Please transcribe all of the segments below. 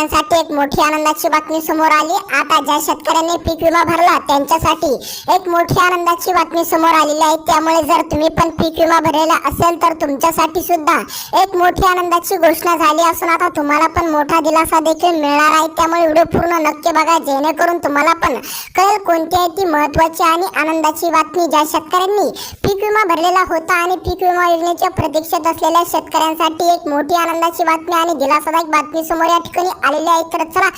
शेतकऱ्यांसाठी एक मोठी आनंदाची बातमी समोर आली. आता ज्या शेतकऱ्यांनी पीक विमा भरला त्यांच्यासाठी एक मोठी आनंदाची बातमी समोर आलेली आहे. त्यामुळे जर तुम्ही पण पीक विमा भरलेला असेल तर तुमच्यासाठी सुद्धा एक मोठी आनंदाची घोषणा झाली असून आता तुम्हाला पण मोठा दिलासा देखील मिळणार आहे. त्यामुळे व्हिडिओ पूर्ण नक्की बघा जेणेकरून तुम्हाला पण कळेल कोणती आहे ती महत्वाची आणि आनंदाची बातमी. ज्या शेतकऱ्यांनी पीक विमा भरलेला होता आणि पीक विमा योजनेच्या प्रतीक्षेत असलेल्या शेतकऱ्यांसाठी एक मोठी आनंदाची बातमी आणि दिलासादायक बातमी समोर या ठिकाणी आलेले आहेत. तर चला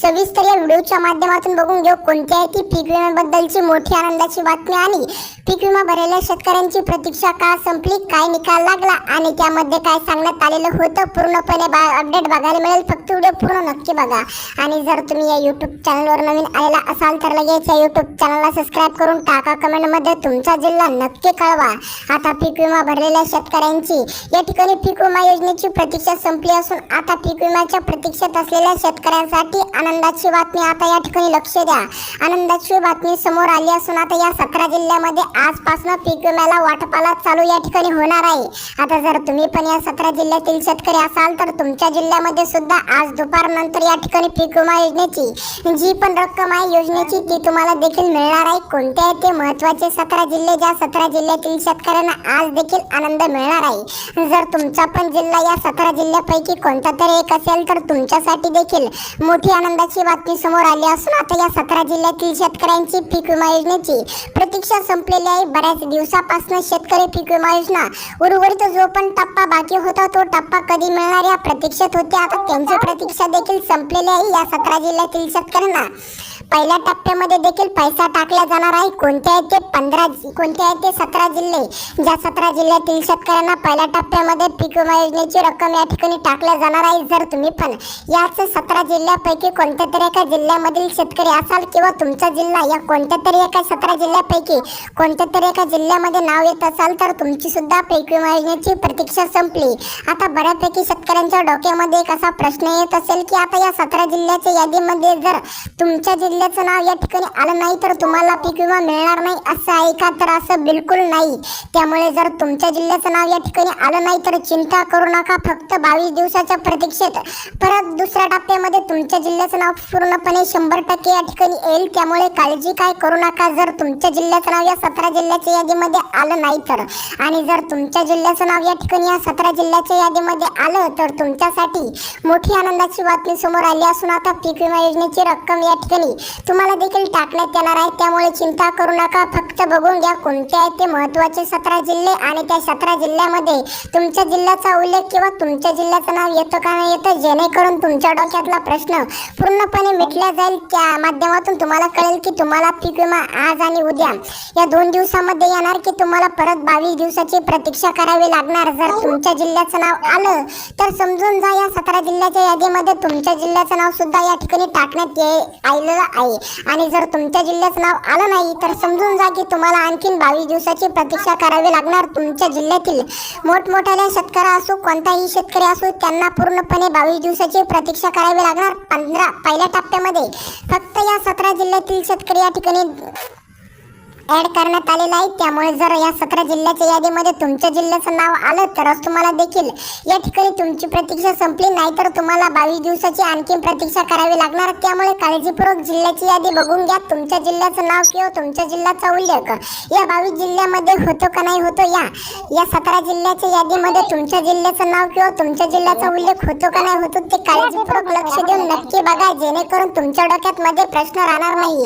सविस्तर या व्हिडिओच्या माध्यमातून बघून घेऊ कोणती आहे ती पीक विम्याबद्दलची मोठी आनंदाची बातमी आणि पीक विमा भरलेल्या शेतकऱ्यांची प्रतीक्षा का संपली काय निकाल लागला आणि त्यामध्ये काय सांगण्यात आलेलं होतं पूर्णपणे बा अपडेट बघायला मिळेल. फक्त व्हिडिओ पूर्ण नक्की बघा. आणि जर तुम्ही या यूट्यूब चॅनलवर नवीन आलेला असाल तर लगेच या यूट्यूब चॅनलला सबस्क्राईब करून टाका. कमेंटमध्ये तुमचा जिल्हा नक्की कळवा. आता पीक विमा भरलेल्या शेतकऱ्यांची या ठिकाणी पीक विमा योजनेची प्रतीक्षा संपली असून आता पीक विम्याच्या प्रतीक्षेत असलेल्या शेतकऱ्यांसाठी आनंदाची बातमी आता या ठिकाणी लक्ष द्या. आनंदाची बातमी समोर आली असून आता या सतरा जिल्ह्यामध्ये आजपासून पीक विम्याला वाटपाला चालू या ठिकाणी होणार आहे. आता जर तुम्ही पण या सतरा जिल्ह्यातील शेतकरी असाल तर तुमच्या जिल्ह्यामध्ये सुद्धा आज दुपारनंतर या ठिकाणी पीक विमा योजनेची जी पण रक्कम आहे योजनेची ती तुम्हाला देखील मिळणार आहे. कोणते आहे ते महत्त्वाचे सतरा जिल्हे ज्या सतरा जिल्ह्यातील शेतकऱ्यांना आज देखील आनंद मिळणार आहे. जर तुमचा पण जिल्हा या सतरा जिल्ह्यापैकी कोणता तरी एक असेल तर तुमच्यासाठी देखील मोठी आनंद आनंदाची बातमी समोर आली असून आता या सतरा जिल्ह्यातील शेतकऱ्यांची पीक विमा योजनेची प्रतीक्षा संपलेली आहे. बऱ्याच दिवसापासून शेतकरी पीक विमा योजना उर्वरित जो पण टप्पा बाकी होता तो टप्पा कधी मिळणार या प्रतीक्षेत होते. आता त्यांची प्रतीक्षा देखील संपलेली आहे या सतरा जिल्ह्यातील शेतकऱ्यांना. पहिल्या टप्प्यामध्ये देखील पैसा टाकला जाणार आहे. कोणते आहेत ते पंधरा कोणते आहेत ते सतरा जिल्हे? ज्या सतरा जिल्ह्यातील शेतकऱ्यांना पहिल्या टप्प्यामध्ये पीक विमा योजनेची रक्कम या ठिकाणी टाकल्या जाणार आहे जर तुम्ही पण. याच सतरा जिल्ह्यापैकी कोणत्या तरी एका जिल्ह्यामधील शेतकरी असाल किंवा तुमचा जिल्हा या कोणत्या तरी एका सतरा जिल्ह्यापैकी कोणत्या तरी एका जिल्ह्यामध्ये नाव येत असाल तर तुमची सुद्धा पीक विमा योजनेची प्रतीक्षा संपली. आता बऱ्यापैकी शेतकऱ्यांच्या डोक्यामध्ये एक असा प्रश्न येत असेल की आता या सतरा जिल्ह्याच्या यादीमध्ये जर तुमच्या जिल्ह्याचं नाव या ठिकाणी आलं नाही तर तुम्हाला पीक विमा मिळणार नाही असं आहे का? तर असं बिलकुल नाही. त्यामुळे जर तुमच्या जिल्ह्याचं नाव या ठिकाणी आलं नाही तर चिंता करू नका. फक्त बावीस दिवसाच्या प्रतीक्षेत परत दुसऱ्या टप्प्यामध्ये तुमच्या जिल्ह्याचं नाव पूर्णपणे शंभर टक्के या ठिकाणी येईल. त्यामुळे काळजी काय करू नका. जर तुमच्या जिल्ह्याचं नाव या सतरा जिल्ह्याच्या यादीमध्ये आलं नाही तर. आणि जर तुमच्या जिल्ह्याचं नाव या ठिकाणी या सतरा जिल्ह्याच्या यादीमध्ये आलं तर तुमच्यासाठी मोठी आनंदाची बातमी समोर आली असून आता पीक विमा योजनेची रक्कम या ठिकाणी तुम्हाला देखील टाकण्यात येणार आहे. त्यामुळे चिंता करू नका. फक्त बघून घ्या कोणते आहेत ते महत्त्वाचे सतरा जिल्हे आणि त्या सतरा जिल्ह्यामध्ये तुमच्या जिल्ह्याचा उल्लेख किंवा तुमच्या जिल्ह्याचं नाव येतं का नाही येतं जेणेकरून तुमच्या डोक्यातला प्रश्न पूर्णपणे मिटला जाईल. त्या माध्यमातून तुम्हाला कळेल की तुम्हाला पीक विमा आज आणि उद्या या दोन दिवसामध्ये येणार की तुम्हाला परत बावीस दिवसाची प्रतीक्षा करावी लागणार. जर तुमच्या जिल्ह्याचं नाव आलं तर समजून जा या सतरा जिल्ह्याच्या यादीमध्ये तुमच्या जिल्ह्याचं नाव सुद्धा या ठिकाणी टाकण्यात ये आलेलं आहे आणि जर तुमच्या जिल्ह्याचं नाव आलं नाही तर समजून जा की तुम्हाला आणखीन बावीस दिवसाची प्रतीक्षा करावी लागणार तुमच्या जिल्ह्यातील. मोठमोठ्या शेतकरी असो कोणताही शेतकरी असो त्यांना पूर्णपणे बावीस दिवसाची प्रतीक्षा करावी लागणार पंधरा पहिल्या टप्प्यामध्ये. फक्त या सतरा जिल्ह्यातील शेतकरी या ठिकाणी ऍड करण्यात आलेला आहे. त्यामुळे जर या सतरा जिल्ह्याच्या यादीमध्ये तुमच्या जिल्ह्याचं नाव आलं तरच तुम्हाला देखील या ठिकाणी तुमची प्रतीक्षा संपली. नाही तर तुम्हाला बावीस दिवसाची आणखी प्रतीक्षा करावी लागणार. त्यामुळे काळजीपूर्वक जिल्ह्याची यादी बघून घ्या. तुमच्या जिल्ह्याचं नाव किंवा तुमच्या जिल्ह्याचा उल्लेख या बावीस जिल्ह्यामध्ये होतो का नाही होतो या या सतरा जिल्ह्याच्या यादीमध्ये तुमच्या जिल्ह्याचं नाव किंवा तुमच्या जिल्ह्याचा उल्लेख होतो का नाही होतो ते काळजीपूर्वक लक्ष देऊन नक्की बघा. जेणेकरून तुमच्या डोक्यात मध्ये प्रश्न राहणार नाही.